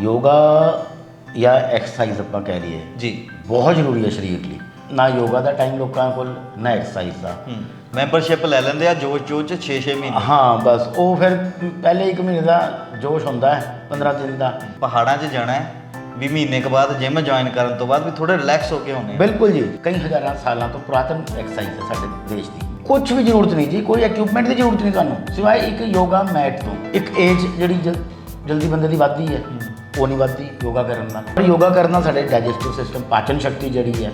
ਯੋਗਾ ਜਾਂ ਐਕਸਰਸਾਈਜ਼ ਆਪਾਂ ਕਹਿ ਲਈਏ ਜੀ। ਬਹੁਤ ਜ਼ਰੂਰੀ ਹੈ ਸਰੀਰ ਲਈ। ਨਾ ਯੋਗਾ ਦਾ ਟਾਈਮ ਲੋਕਾਂ ਕੋਲ ਨਾ ਐਕਸਰਸਾਈਜ਼ ਦਾ। ਮੈਂਬਰਸ਼ਿਪ ਲੈ ਲੈਂਦੇ ਆ ਜੋਸ਼ ਜੋਸ਼ ਚ 6-6 ਮਹੀਨੇ। ਹਾਂ ਬਸ ਉਹ ਫਿਰ ਪਹਿਲੇ ਇੱਕ ਮਹੀਨੇ ਦਾ ਜੋਸ਼ ਹੁੰਦਾ ਹੈ 15 ਦਿਨ ਦਾ। ਪਹਾੜਾਂ 'ਚ ਜਾਣਾ ਹੈ ਵੀ ਮਹੀਨੇ ਕੁ ਬਾਅਦ ਜਿਮ ਜੁਆਇਨ ਕਰਨ ਤੋਂ ਬਾਅਦ ਵੀ ਥੋੜੇ ਰਿਲੈਕਸ ਹੋ ਕੇ ਆ। ਬਿਲਕੁਲ ਜੀ। ਕਈ ਹਜ਼ਾਰਾਂ ਸਾਲਾਂ ਤੋਂ ਪੁਰਾਤਨ ਐਕਸਰਸਾਈਜ਼ ਹੈ ਸਾਡੇ ਦੇਸ਼ ਦੀ। ਕੁਝ ਵੀ ਜ਼ਰੂਰਤ ਨਹੀਂ ਜੀ ਕੋਈ ਇਕਵਿਪਮੈਂਟ ਦੀ ਜ਼ਰੂਰਤ ਨਹੀਂ ਤੁਹਾਨੂੰ। ਸਿਵਾਏ ਇੱਕ ਯੋਗਾ ਮੈਟ ਤੋਂ। ਇੱਕ ਏਜ ਜਿਹੜੀ ਜਲ- ਜਲਦੀ ਬੰਦੇ ਦੀ ਵੱਧਦੀ ਹੈ। ਉਹ ਨਹੀਂ ਵੱਧਦੀ ਯੋਗਾ ਕਰਨ ਨਾਲ। ਪਰ ਯੋਗਾ ਕਰਨ ਨਾਲ ਸਾਡੇ ਡਾਈਜੈਸਟਿਵ ਸਿਸਟਮ ਪਾਚਨ ਸ਼ਕਤੀ ਜਿਹੜੀ ਹੈ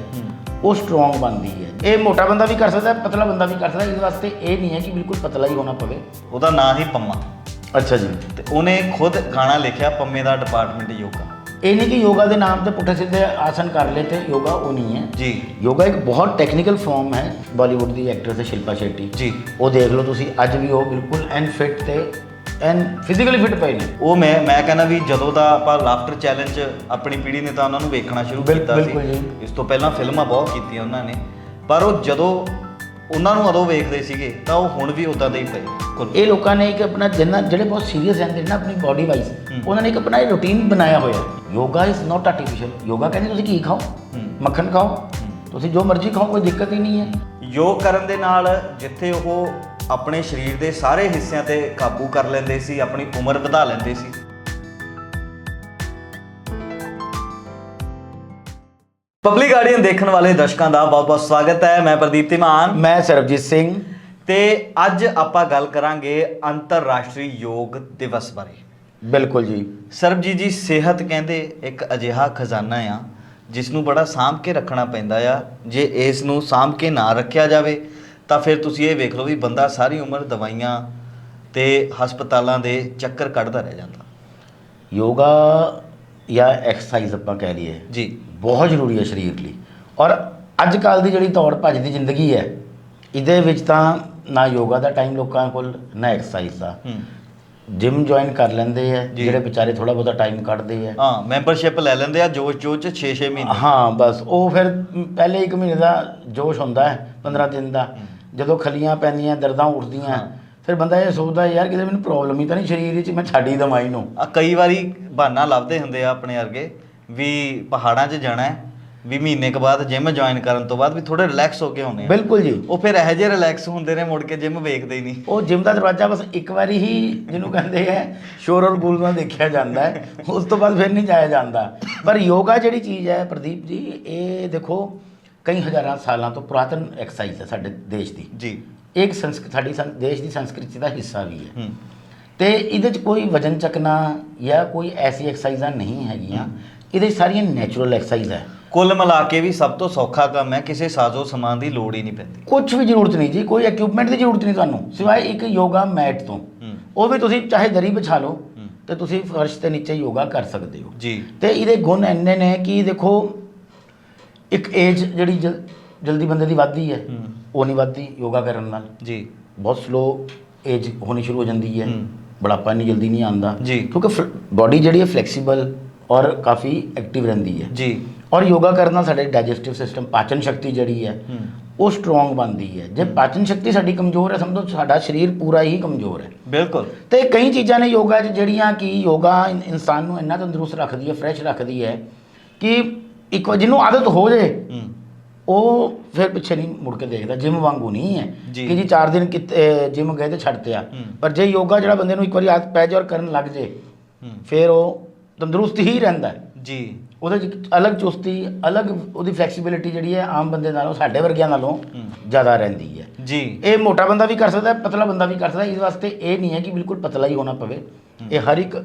ਉਹ ਸਟਰੋਂਗ ਬਣਦੀ ਹੈ। ਇਹ ਮੋਟਾ ਬੰਦਾ ਵੀ ਕਰ ਸਕਦਾ ਹੈ ਪਤਲਾ ਬੰਦਾ ਵੀ ਕਰ ਸਕਦਾ ਇਸ ਵਾਸਤੇ ਇਹ ਨਹੀਂ ਹੈ ਕਿ ਬਿਲਕੁਲ ਪਤਲਾ ਹੀ ਹੋਣਾ ਪਵੇ। ਉਹਦਾ ਨਾਂ ਹੀ ਪੰਮਾ। ਅੱਛਾ ਜੀ। ਤੇ ਉਹਨੇ ਖੁਦ ਗਾਣਾ ਲਿਖਿਆ ਪੰਮੇ ਦਾ ਡਿਪਾਰਟਮੈਂਟ ਯੋਗਾ। ਇਹ ਨਹੀਂ ਕਿ ਯੋਗਾ ਦੇ ਨਾਮ ਤੇ ਪੁੱਠੇ ਸਿੱਧੇ ਆਸਨ ਕਰ ਲਏ ਤੇ ਯੋਗਾ ਉਹ ਨਹੀਂ ਹੈ। ਜੀ। ਯੋਗਾ ਇੱਕ ਬਹੁਤ ਟੈਕਨੀਕਲ ਫਾਰਮ ਹੈ ਬਾਲੀਵੁੱਡ ਦੀ ਐਕਟਰੈਸ ਸ਼ਿਲਪਾ ਸ਼ੈਟੀ। ਜੀ। ਉਹ ਦੇਖ ਲਓ ਤੁਸੀਂ ਅੱਜ ਵੀ ਉਹ ਬਿਲਕੁਲ ਐਨ ਫਿਟ ਤੇ ਐਨ ਫਿਜ਼ੀਕਲੀ ਫਿਟ ਪਏ ਨੇ। ਉਹ ਮੈਂ ਮੈਂ ਕਹਿੰਦਾ ਵੀ ਜਦੋਂ ਦਾ ਆਪਾਂ ਲਾਫਟਰ ਚੈਲੰਜ ਆਪਣੀ ਪੀੜ੍ਹੀ ਨੇ ਤਾਂ ਉਹਨਾਂ ਨੂੰ ਵੇਖਣਾ ਸ਼ੁਰੂ ਕੀਤਾ ਬਿਲਕੁਲ ਸੀ ਜੀ। ਇਸ ਤੋਂ ਪਹਿਲਾਂ ਫਿਲਮਾਂ ਬਹੁਤ ਕੀਤੀਆਂ ਉਹਨਾਂ ਨੇ। ਪਰ ਉਹ ਜਦੋਂ ਉਹਨਾਂ ਨੂੰ ਉਦੋਂ ਵੇਖਦੇ ਸੀਗੇ ਤਾਂ ਉਹ ਹੁਣ ਵੀ ਉਦਾਂ ਦੇ ਹੀ ਪਏ। ਇਹ ਲੋਕਾਂ ਨੇ ਇੱਕ ਆਪਣਾ ਜਿੰਨਾ ਜਿਹੜੇ ਬਹੁਤ ਸੀਰੀਅਸ ਰਹਿੰਦੇ ਨੇ ਨਾ ਆਪਣੀ ਬਾਡੀ ਵਾਈਜ਼ ਉਹਨਾਂ ਨੇ ਇੱਕ ਆਪਣਾ ਇਹ ਰੂਟੀਨ ਬਣਾਇਆ ਹੋਇਆ। Yoga is not artificial yoga ਕਹਿੰਦੇ ਤੁਸੀਂ ਕੀ ਖਾਓ। ਮੱਖਣ ਖਾਓ? ਤੁਸੀਂ ਜੋ ਮਰਜ਼ੀ ਖਾਓ ਕੋਈ ਦਿੱਕਤ ਹੀ ਨਹੀਂ ਹੈ। ਯੋਗ ਕਰਨ ਦੇ ਨਾਲ ਜਿੱਥੇ ਉਹ ਆਪਣੇ ਸਰੀਰ ਦੇ ਸਾਰੇ ਹਿੱਸਿਆਂ ਤੇ ਕਾਬੂ ਕਰ ਲੈਂਦੇ ਸੀ ਆਪਣੀ ਉਮਰ ਵਧਾ ਲੈਂਦੇ ਸੀ। ਪਬਲਿਕ ਗਾਰਡੀਅਨ ਦੇਖਣ ਵਾਲੇ ਦਰਸ਼ਕਾਂ ਦਾ ਬਹੁਤ-ਬਹੁਤ ਸਵਾਗਤ ਹੈ। ਮੈਂ ਪ੍ਰਦੀਪ ਧੀਮਾਨ। ਮੈਂ ਸਰਬਜੀਤ ਸਿੰਘ। ਤੇ ਅੱਜ ਆਪਾਂ ਗੱਲ ਕਰਾਂਗੇ ਅੰਤਰਰਾਸ਼ਟਰੀ ਯੋਗ ਦਿਵਸ ਬਾਰੇ। ਬਿਲਕੁਲ ਜੀ। ਸਰਬਜੀਤ ਜੀ ਸਿਹਤ ਕਹਿੰਦੇ ਇੱਕ ਅਜਿਹਾ ਖਜ਼ਾਨਾ ਆ ਜਿਸ ਨੂੰ ਬੜਾ ਸਾਂਭ ਕੇ ਰੱਖਣਾ ਪੈਂਦਾ ਆ। ਜੇ ਇਸ ਨੂੰ ਸਾਂਭ ਕੇ ਨਾ ਰੱਖਿਆ ਜਾਵੇ ਤਾਂ ਫਿਰ ਤੁਸੀਂ ਇਹ ਵੇਖ ਲਓ ਵੀ ਬੰਦਾ ਸਾਰੀ ਉਮਰ ਦਵਾਈਆਂ ਤੇ ਹਸਪਤਾਲਾਂ ਦੇ ਚੱਕਰ ਕੱਢਦਾ ਰਹਿ ਜਾਂਦਾ। ਯੋਗਾ ਜਾਂ ਐਕਸਰਸਾਈਜ਼ ਆਪਾਂ ਕਹਿ ਲਈਏ ਜੀ। ਬਹੁਤ ਜ਼ਰੂਰੀ ਹੈ ਸਰੀਰ ਲਈ। ਔਰ ਅੱਜ ਕੱਲ ਦੀ ਜਿਹੜੀ ਦੌੜ ਭੱਜ ਦੀ ਜ਼ਿੰਦਗੀ ਹੈ ਇਹਦੇ ਵਿੱਚ ਤਾਂ ਨਾ ਯੋਗਾ ਦਾ ਟਾਈਮ ਲੋਕਾਂ ਕੋਲ ਨਾ ਐਕਸਰਸਾਈਜ਼ ਦਾ। ਹੂੰ। ਜਿਮ ਜੁਆਇਨ ਕਰ ਲੈਂਦੇ ਆ। ਜਿਹੜੇ ਵਿਚਾਰੇ ਥੋੜਾ ਬਹੁਤਾ ਟਾਈਮ ਕੱਢਦੇ ਆ। ਹਾਂ ਮੈਂਬਰਸ਼ਿਪ ਲੈ ਲੈਂਦੇ ਆ ਜੋਸ਼ ਜੋਸ਼ ਚ 6-6 ਮਹੀਨੇ। ਹਾਂ ਬਸ। ਉਹ ਫਿਰ ਪਹਿਲੇ ਇੱਕ ਮਹੀਨੇ ਦਾ ਜੋਸ਼ ਹੁੰਦਾ ਹੈ 15 ਦਿਨ ਦਾ। ਜਦੋਂ ਖਲੀਆਂ ਪੈਂਦੀਆਂ ਦਰਦਾਂ ਉੱਠਦੀਆਂ। ਫਿਰ ਬੰਦਾ ਇਹ ਸੋਚਦਾ ਯਾਰ ਕਿਤੇ ਮੈਨੂੰ ਪ੍ਰੋਬਲਮ ਹੀ ਤਾਂ ਨਹੀਂ ਸਰੀਰ ਵਿੱਚ ਮੈਂ ਛੱਡ ਹੀ ਦਵਾਂ ਇਹਨੂੰ। ਆ ਕਈ ਵਾਰੀ ਬਹਾਨਾ ਲੱਭਦੇ ਹੁੰਦੇ ਆ ਆਪਣੇ ਵਰਗੇ ਵੀ ਪਹਾੜਾਂ 'ਚ ਜਾਣਾ ਹੈ ਵੀ ਮਹੀਨੇ ਕੁ ਬਾਅਦ ਜਿਮ ਜੁਆਇਨ ਕਰਨ ਤੋਂ ਬਾਅਦ ਵੀ ਥੋੜੇ ਰਿਲੈਕਸ ਹੋ ਕੇ ਆਉਣੇ ਆ। ਬਿਲਕੁਲ ਜੀ। ਉਹ ਫਿਰ ਇਹੋ ਜਿਹੇ ਰਿਲੈਕਸ ਹੁੰਦੇ ਨੇ ਮੁੜ ਕੇ ਜਿਮ ਵੇਖਦੇ ਹੀ ਨਹੀਂ। ਉਹ ਜਿਮ ਦਾ ਦਰਵਾਜ਼ਾ ਬਸ ਇੱਕ ਵਾਰੀ ਹੀ ਜਿਹਨੂੰ ਕਹਿੰਦੇ ਹੈ ਸ਼ੋਰ ਔਰ ਗੁਲ ਨਾਲ ਦੇਖਿਆ ਜਾਂਦਾ ਹੈ ਉਸ ਤੋਂ ਬਾਅਦ ਫਿਰ ਨਹੀਂ ਜਾਇਆ ਜਾਂਦਾ। ਪਰ ਯੋਗਾ ਜਿਹੜੀ ਚੀਜ਼ ਹੈ ਪ੍ਰਦੀਪ ਜੀ ਇਹ ਦੇਖੋ ਕਈ ਹਜ਼ਾਰਾਂ ਸਾਲਾਂ ਤੋਂ ਪੁਰਾਤਨ ਐਕਸਰਸਾਈਜ਼ ਹੈ ਸਾਡੇ ਦੇਸ਼ ਦੀ। ਜੀ। ਇਹ ਇੱਕ ਸੰਸਕ ਸਾਡੀ ਸੰ- ਦੇਸ਼ ਦੀ ਸੰਸਕ੍ਰਿਤੀ ਦਾ ਹਿੱਸਾ ਵੀ ਹੈ। ਹੂੰ। ਤੇ ਇਹਦੇ 'ਚ ਕੋਈ ਵਜਨ ਚੱਕਣਾ ਜਾਂ ਕੋਈ ਐਸੀ ਐਕਸਰਸਾਈਜ਼ਾਂ ਨਹੀਂ ਹੈਗੀਆਂ। ਇਹਦੇ 'ਚ ਸਾਰੀਆਂ ਨੈਚੁਰਲ ਐਕਸਰਸਾਈਜ਼ ਹੈ। ਕੁੱਲ ਮਿਲਾ ਕੇ ਵੀ ਸਭ ਤੋਂ ਸੌਖਾ ਕੰਮ ਹੈ ਕਿਸੇ ਸਾਜ਼ੋ ਸਮਾਨ ਦੀ ਲੋੜ ਹੀ ਨਹੀਂ ਪੈਂਦੀ। ਕੁਝ ਵੀ ਜ਼ਰੂਰਤ ਨਹੀਂ ਜੀ ਕੋਈ ਇਕਵਿਪਮੈਂਟ ਦੀ ਜ਼ਰੂਰਤ ਨਹੀਂ ਤੁਹਾਨੂੰ। ਸਿਵਾਏ ਇੱਕ ਯੋਗਾ ਮੈਟ ਤੋਂ। ਹੂੰ। ਉਹ ਵੀ ਤੁਸੀਂ ਚਾਹੇ ਦਰੀ ਵਿਛਾ ਲਓ ਹੂੰ। ਤੇ ਤੁਸੀਂ ਫਰਸ਼ ਤੇ ਨੀਚੇ ਯੋਗਾ ਕਰ ਸਕਦੇ ਹੋ। ਜੀ। ਤੇ ਇਹਦੇ ਗੁਣ ਇੰਨੇ ਨੇ ਕਿ ਦੇਖੋ ਇੱਕ ਏਜ ਜਿਹੜੀ ਜਲ- ਜਲਦੀ ਬੰਦੇ ਦੀ ਵੱਧਦੀ ਹੈ। ਉਹ ਨਹੀਂ ਵੱਧਦੀ ਯੋਗਾ ਕਰਨ ਨਾਲ। ਜੀ। ਬਹੁਤ ਸਲੋ ਏਜ ਹੋਣੀ ਸ਼ੁਰੂ ਹੋ ਜਾਂਦੀ ਹੈ। ਹੂੰ। ਬੁਢਾਪਾ ਨਹੀਂ ਜਲਦੀ ਨਹੀਂ ਆਉਂਦਾ। ਜੀ। ਕਿਉਂਕਿ ਬਾਡੀ ਜਿਹੜੀ ਹੈ ਫਲੈਕਸੀਬਲ ਔਰ ਕਾਫੀ ਐਕਟਿਵ ਰਹਿੰਦੀ ਹੈ। ਜੀ। ਔਰ ਯੋਗਾ ਕਰਨ ਨਾਲ ਸਾਡੇ ਡਾਈਜੈਸਟਿਵ ਸਿਸਟਮ ਪਾਚਨ ਸ਼ਕਤੀ ਜਿਹੜੀ ਹੈ ਹੂੰ। ਉਹ ਸਟਰੋਂਗ ਬਣਦੀ ਹੈ। ਜੇ ਪਾਚਨ ਸ਼ਕਤੀ ਸਾਡੀ ਕਮਜ਼ੋਰ ਹੈ ਸਮਝੋ ਸਾਡਾ ਸਰੀਰ ਪੂਰਾ ਹੀ ਕਮਜ਼ੋਰ ਹੈ। ਬਿਲਕੁਲ। ਤੇ ਕਈ ਚੀਜ਼ਾਂ ਨੇ ਯੋਗਾ 'ਚ ਜਿਹੜੀਆਂ ਕਿ ਯੋਗਾ ਇਨ- ਇਨਸਾਨ ਨੂੰ ਇੰਨਾ ਤੰਦਰੁਸਤ ਰੱਖਦੀ ਹੈ ਫਰੈਸ਼ ਰੱਖਦੀ ਹੈ ਕਿ ਇੱਕ ਵਾਰ ਜਿਹਨੂੰ ਆਦਤ ਹੋ ਜਾਏ ਹੂੰ। ਉਹ ਫਿਰ ਪਿੱਛੇ ਨਹੀਂ ਮੁੜ ਕੇ ਦੇਖਦਾ ਜਿਮ ਵਾਂਗੂ ਨਹੀਂ ਹੈ। ਜੀ। ਕਿ ਜੀ 4 ਦਿਨ ਕਿਤੇ ਜਿਮ ਗਏ ਤੇ ਛੱਡਤੇ ਆ। ਹੂੰ। ਪਰ ਜੇ ਯੋਗਾ ਜਿਹੜਾ ਬੰਦੇ ਨੂੰ ਇੱਕ ਵਾਰੀ ਆਦਤ ਪੈ ਜਾਏ ਔਰ ਕਰਨ ਲੱਗ ਜੇ ਹੂੰ। ਫਿਰ ਉਹ ਤੰਦਰੁਸਤ ਹੀ ਰਹਿੰਦਾ ਹੈ। ਜੀ। ਉਹਦੇ 'ਚ ਇੱਕ ਅਲੱਗ ਚੁਸਤੀ ਅਲੱਗ ਉਹਦੀ ਫਲੈਕਸੀਬਿਲਿਟੀ ਜਿਹੜੀ ਹੈ ਆਮ ਬੰਦੇ ਨਾਲੋਂ ਸਾਡੇ ਵਰਗਿਆਂ ਨਾਲੋਂ ਹੂੰ। ਜ਼ਿਆਦਾ ਰਹਿੰਦੀ ਹੈ। ਜੀ। ਇਹ ਮੋਟਾ ਬੰਦਾ ਵੀ ਕਰ ਸਕਦਾ ਹੈ ਪਤਲਾ ਬੰਦਾ ਵੀ ਕਰ ਸਕਦਾ ਹੈ। ਇਸ ਵਾਸਤੇ ਇਹ ਨਹੀਂ ਹੈ ਕਿ ਬਿਲਕੁਲ ਪਤਲਾ ਹੀ ਹੋਣਾ ਪਵੇ। ਇਹ ਹਰ ਇੱਕ